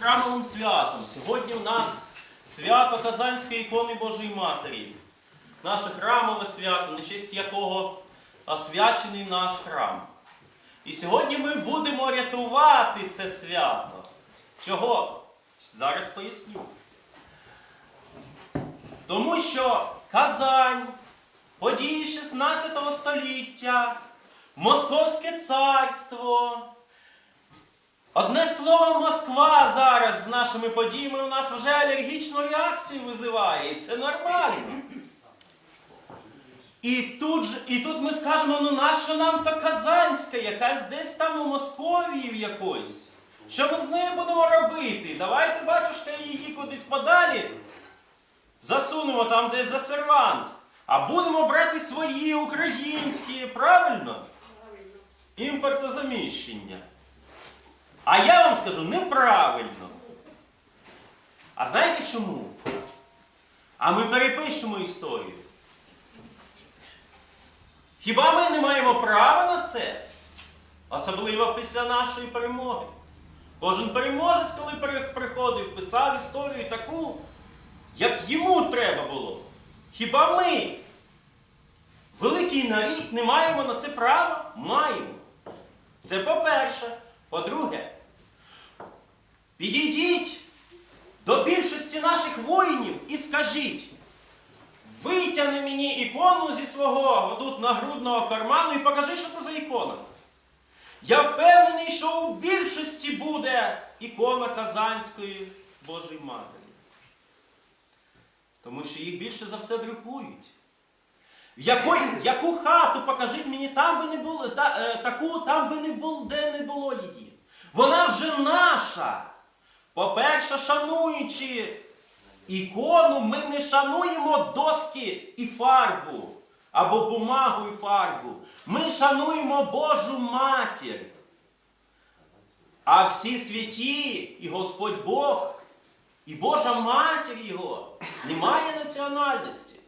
храмовим святом. Сьогодні в нас свято Казанської ікони Божої Матері. Наше храмове свято, на честь якого освячений наш храм. І сьогодні ми будемо рятувати це свято. Чого? Зараз поясню. Тому що Казань, події 16 століття, Московське царство. Одне слово Москва зараз з нашими подіями у нас вже алергічну реакцію визиває, і це нормально. І тут, і тут ми скажемо, ну нащо нам та Казанська, якась десь там у Московії в якоїсь. Що ми з нею будемо робити? Давайте, батюшка, її кудись подалі засунемо там десь за сервант. А будемо брати свої українські, правильно? Імпортозаміщення. А я вам скажу неправильно. А знаєте чому? А ми перепишемо історію. Хіба ми не маємо права на це? Особливо після нашої перемоги. Кожен переможець, коли приходив, писав історію таку, як йому треба було. Хіба ми, великий нарід, не маємо на це права? Маємо. Це по-перше. По-друге, підійдіть до більшості наших воїнів і скажіть, витягни мені ікону зі свого тут нагрудного карману і покажи, що це за ікона. Я впевнений, що у більшості буде ікона Казанської Божої Матері. Тому що їх більше за все друкують. Яку, яку хату покажіть мені, там би не було, та, е, таку, там би не було, де не було її. Вона вже наша. По-перше, шануючи ікону, ми не шануємо доски і фарбу або бумагу і фарбу. Ми шануємо Божу матір. А всі святі і Господь Бог, і Божа матір Його немає національності.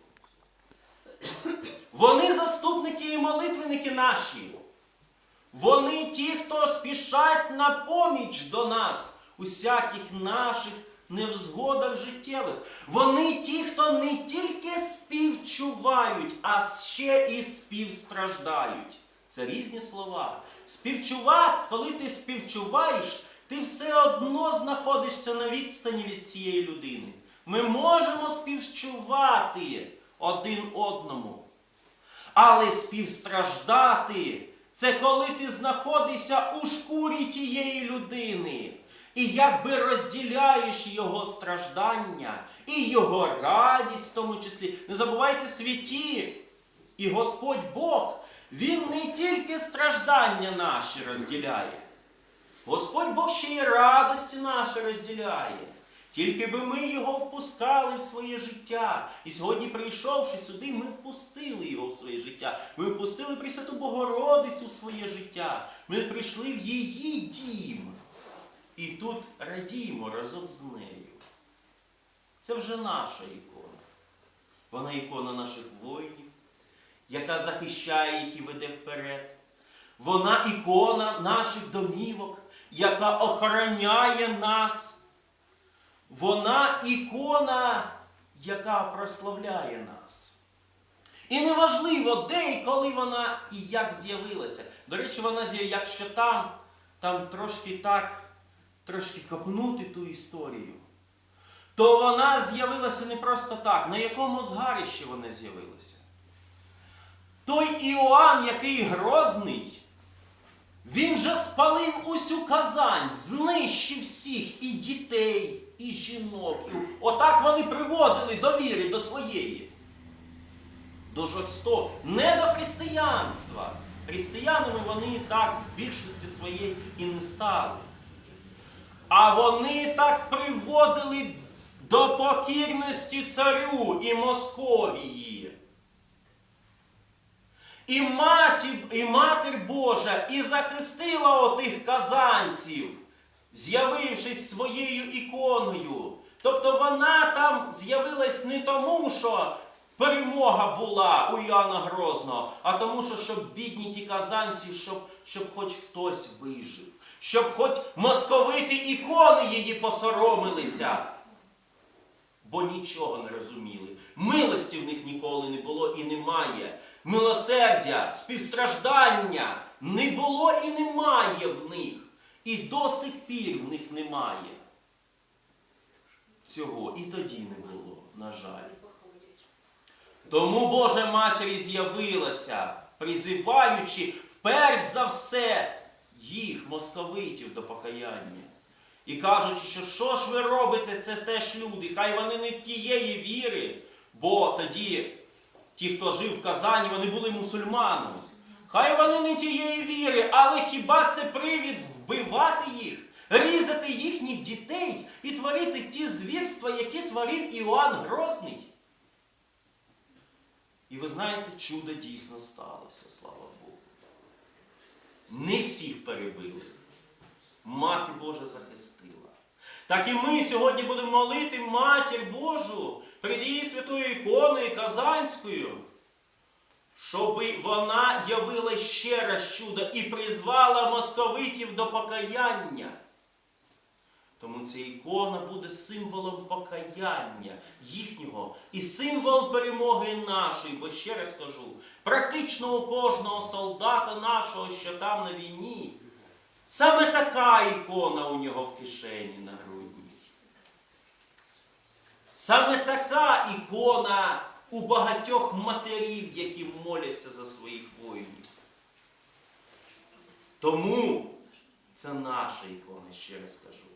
Вони заступники і молитвенники наші. Вони ті, хто спішать на поміч до нас у всяких наших невзгодах життєвих. Вони ті, хто не тільки співчувають, а ще і співстраждають. Це різні слова. Співчувати, коли ти співчуваєш, ти все одно знаходишся на відстані від цієї людини. Ми можемо співчувати один одному. Але співстраждати це коли ти знаходишся у шкурі тієї людини. І якби розділяєш його страждання і його радість в тому числі. Не забувайте святі. І Господь Бог, Він не тільки страждання наші розділяє. Господь Бог ще й радості наші розділяє. Тільки би ми його впускали в своє життя. І сьогодні, прийшовши сюди, ми впустили його в своє життя. Ми впустили Пресвяту Богородицю в своє життя. Ми прийшли в її дім. І тут радіємо разом з нею. Це вже наша ікона. Вона ікона наших воїнів, яка захищає їх і веде вперед. Вона ікона наших домівок, яка охороняє нас. Вона ікона, яка прославляє нас. І неважливо, де і коли вона і як з'явилася. До речі, вона якщо там, там трошки так, трошки копнути ту історію, то вона з'явилася не просто так. На якому згарищі вона з'явилася? Той Іоанн, який грозний, він же спалив усю Казань, знищив всіх і дітей, і жінок. Отак вони приводили до віри, до своєї. До жорсто, не до християнства. Християнами вони так в більшості своєї і не стали. А вони так приводили до покірності царю і Московії. І матір, і матір Божа і захистила отих казанців, з'явившись своєю іконою. Тобто вона там з'явилась не тому, що перемога була у Іоанна Грозного, а тому, що щоб бідні ті казанці, щоб, щоб хоч хтось вижив, щоб хоч московити ікони її посоромилися, бо нічого не розуміли. Милості в них ніколи не було і немає. Милосердя, співстраждання не було і немає в них. І до сих пір в них немає. Цього і тоді не було, на жаль. Тому Божа Матір з'явилася, призиваючи вперш за все їх, московитів, до покаяння. І кажучи, що що ж ви робите, це теж люди, хай вони не тієї віри, бо тоді ті, хто жив в Казані, вони були мусульманами. Хай вони не тієї віри, але хіба це привід вбивати їх, різати їхніх дітей і творити ті звірства, які творив Іоанн Грозний? І ви знаєте, чудо дійсно сталося, слава Богу. Не всіх перебили. Мати Божа захистила. Так і ми сьогодні будемо молити Матір Божу перед її святою іконою Казанською, щоб вона явила ще раз чудо і призвала московитів до покаяння. Тому ця ікона буде символом покаяння їхнього і символ перемоги нашої. Бо ще раз кажу, практично у кожного солдата нашого, що там на війні, саме така ікона у нього в кишені на грудні. Саме така ікона у багатьох матерів, які моляться за своїх воїнів. Тому це наша ікона, ще раз кажу.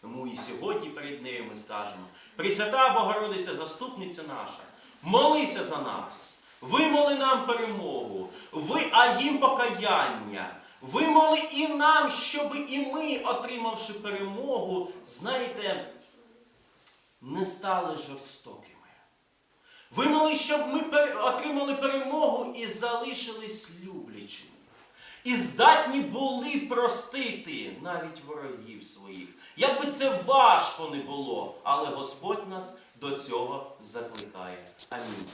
Тому і сьогодні перед нею ми скажемо: Пресвята Богородиця, заступниця наша, молися за нас, вимоли нам перемогу, ви, а їм покаяння. Вимоли і нам, щоб і ми, отримавши перемогу, знаєте, не стали жорстокими. Вимоли, щоб ми отримали перемогу і залишились люблячими. І здатні були простити навіть ворогів своїх. Як би це важко не було, але Господь нас до цього закликає. Амінь.